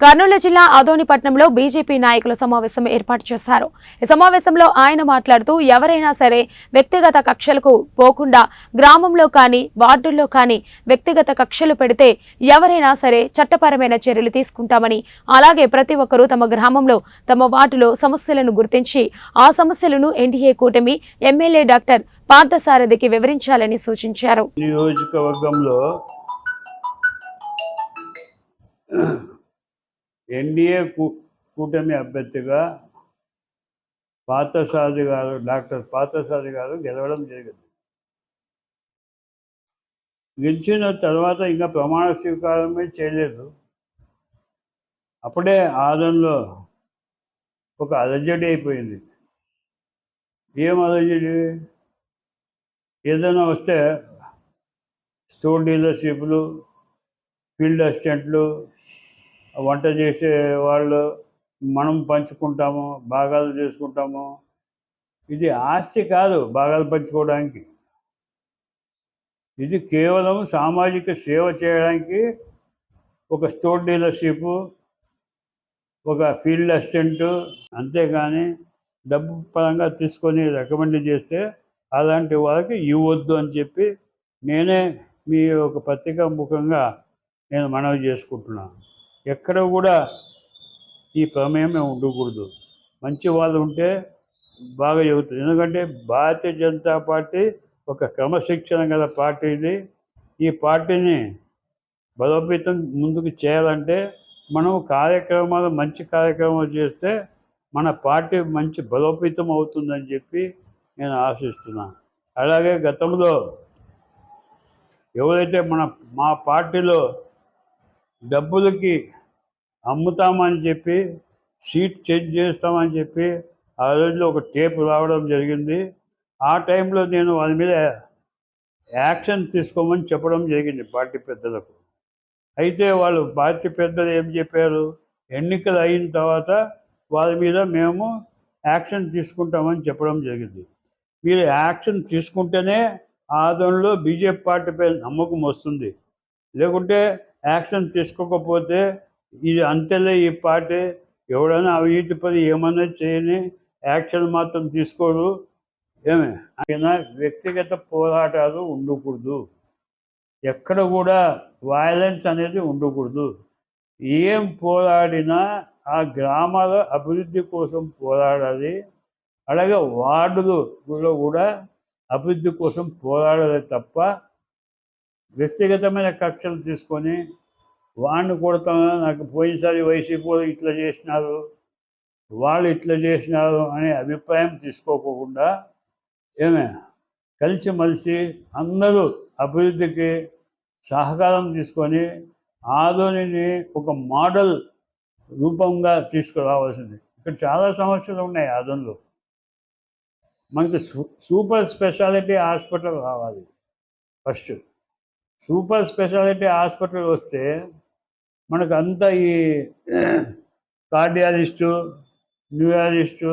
కర్నూలు జిల్లా ఆదోనిపట్నంలో బీజేపీ నాయకుల సమావేశం ఏర్పాటు చేశారు. ఈ సమావేశంలో ఆయన మాట్లాడుతూ ఎవరైనా సరే వ్యక్తిగత కక్షలకు పోకుండా గ్రామంలో కానీ వార్డుల్లో కానీ వ్యక్తిగత కక్షలు పెడితే ఎవరైనా సరే చట్టపరమైన చర్యలు తీసుకుంటామని అలాగే ప్రతి ఒక్కరూ తమ గ్రామంలో తమ వార్డులో సమస్యలను గుర్తించి ఆ సమస్యలను ఎన్డీఏ కూటమి ఎమ్మెల్యే డాక్టర్ పార్థసారథికి వివరించాలని సూచించారు. నియోజకవర్గంలో ఎన్డీఏ కూ- కూటమి అభ్యర్థిగా పాతసాది గారు డాక్టర్ పాతసాది గారు గెలవడం జరిగింది. గెలిచిన తర్వాత ఇంకా ప్రమాణ స్వీకారమే చేయలేదు. అప్పుడే ఆదంలో ఒక అలజడి అయిపోయింది. ఏం అలజడి? ఏదైనా వస్తే స్టోర్ డీలర్షిప్లు ఫీల్డ్ అసిస్టెంట్లు వంట చేసే వాళ్ళు మనం పంచుకుంటాము భాగాలు చేసుకుంటాము. ఇది ఆస్తి కాదు భాగాలు పంచుకోవడానికి. ఇది కేవలం సామాజిక సేవ చేయడానికి ఒక స్టోర్ డీలర్షిప్ ఒక ఫీల్డ్ అసిస్టెంట్ అంతేగాని డబ్బు పరంగా తీసుకొని రికమెండ్ చేస్తే అలాంటి వాళ్ళకి ఇవ్వద్దు అని చెప్పి నేనే మీ ఒక పత్రిక ముఖంగా నేను మనవి చేసుకుంటున్నాను. ఎక్కడ కూడా ఈ ప్రమేయమే ఉండకూడదు. మంచి వాళ్ళు ఉంటే బాగా చెబుతుంది ఎందుకంటే భారతీయ జనతా పార్టీ ఒక క్రమశిక్షణ గల పార్టీ ఇది. ఈ పార్టీని బలోపేతం ముందుకు చేయాలంటే మనం కార్యక్రమాలు మంచి కార్యక్రమాలు చేస్తే మన పార్టీ మంచి బలోపేతం అవుతుందని చెప్పి నేను ఆశిస్తున్నాను అలాగే గతంలో ఎవరైతే మన మా పార్టీలో డబ్బులకి అమ్ముతామని చెప్పి సీట్ చేంజ్ చేస్తామని చెప్పి ఆ రోజులో ఒక టేప్ రావడం జరిగింది. ఆ టైంలో నేను వాళ్ళ మీద యాక్షన్ తీసుకోమని చెప్పడం జరిగింది పార్టీ పెద్దలకు. అయితే వాళ్ళు పార్టీ పెద్దలు ఏం చెప్పారు? ఎన్నికలు అయిన తర్వాత వాళ్ళ మీద మేము యాక్షన్ తీసుకుంటామని చెప్పడం జరిగింది. మీరు యాక్షన్ తీసుకుంటేనే ఆదంలో బీజేపీ పార్టీపై నమ్మకం వస్తుంది. లేకుంటే యాక్షన్ తీసుకోకపోతే ఇది అంతేలే ఈ పార్టీ ఎవడైనా అవినీతి పని ఏమైనా చేయని యాక్షన్ మాత్రం తీసుకోరు ఏమే? ఆయన వ్యక్తిగత పోరాటాలు ఉండకూడదు. ఎక్కడ కూడా వైలెన్స్ అనేది ఉండకూడదు. ఏం పోరాడినా ఆ గ్రామాల అభివృద్ధి కోసం పోరాడాలి. అలాగే వార్డులలో కూడా అభివృద్ధి కోసం పోరాడాలి తప్ప వ్యక్తిగతమైన కక్షలు తీసుకొని వాడిని కొడతాను నాకు పోయినసారి వైసీపీ ఇట్లా చేసినారు వాళ్ళు ఇట్లా చేసినారు అనే అభిప్రాయం తీసుకోకుండా ఏమే కలిసిమలిసి అందరూ అభివృద్ధికి సహకారం తీసుకొని ఆధునిని ఒక మోడల్ రూపంగా తీసుకురావాల్సింది. ఇక్కడ చాలా సమస్యలు ఉన్నాయి ఆదోన్లో మనకి సూ- సూపర్ స్పెషాలిటీ హాస్పిటల్ రావాలి ఫస్ట్. సూపర్ స్పెషాలిటీ హాస్పిటల్ వస్తే మనకు అంతా ఈ కార్డియాలజిస్టు న్యూరాలజిస్టు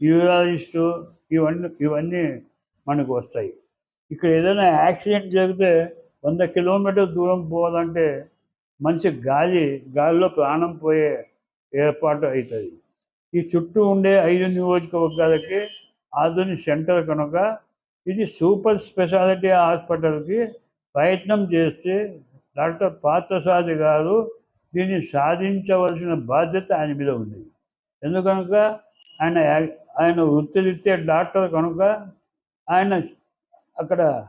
యూరాలజిస్టు ఇవన్నీ ఇవన్నీ మనకు వస్తాయి. ఇక్కడ ఏదైనా యాక్సిడెంట్ జరిగితే వంద కిలోమీటర్ దూరం పోవాలంటే మంచి గాలి గాలిలో ప్రాణం పోయే ఏర్పాటు అవుతుంది. ఈ చుట్టూ ఉండే ఐదు నియోజకవర్గాలకి ఆధునిక సెంటర్ కనుక ఇది సూపర్ స్పెషాలిటీ హాస్పిటల్కి ప్రయత్నం చేస్తే డాక్టర్ పార్థసాది గారు దీన్ని సాధించవలసిన బాధ్యత ఆయన మీద ఉంది. ఎందుకనుక ఆయన ఆయన వృత్తిరీత్యా డాక్టర్ కనుక ఆయన అక్కడ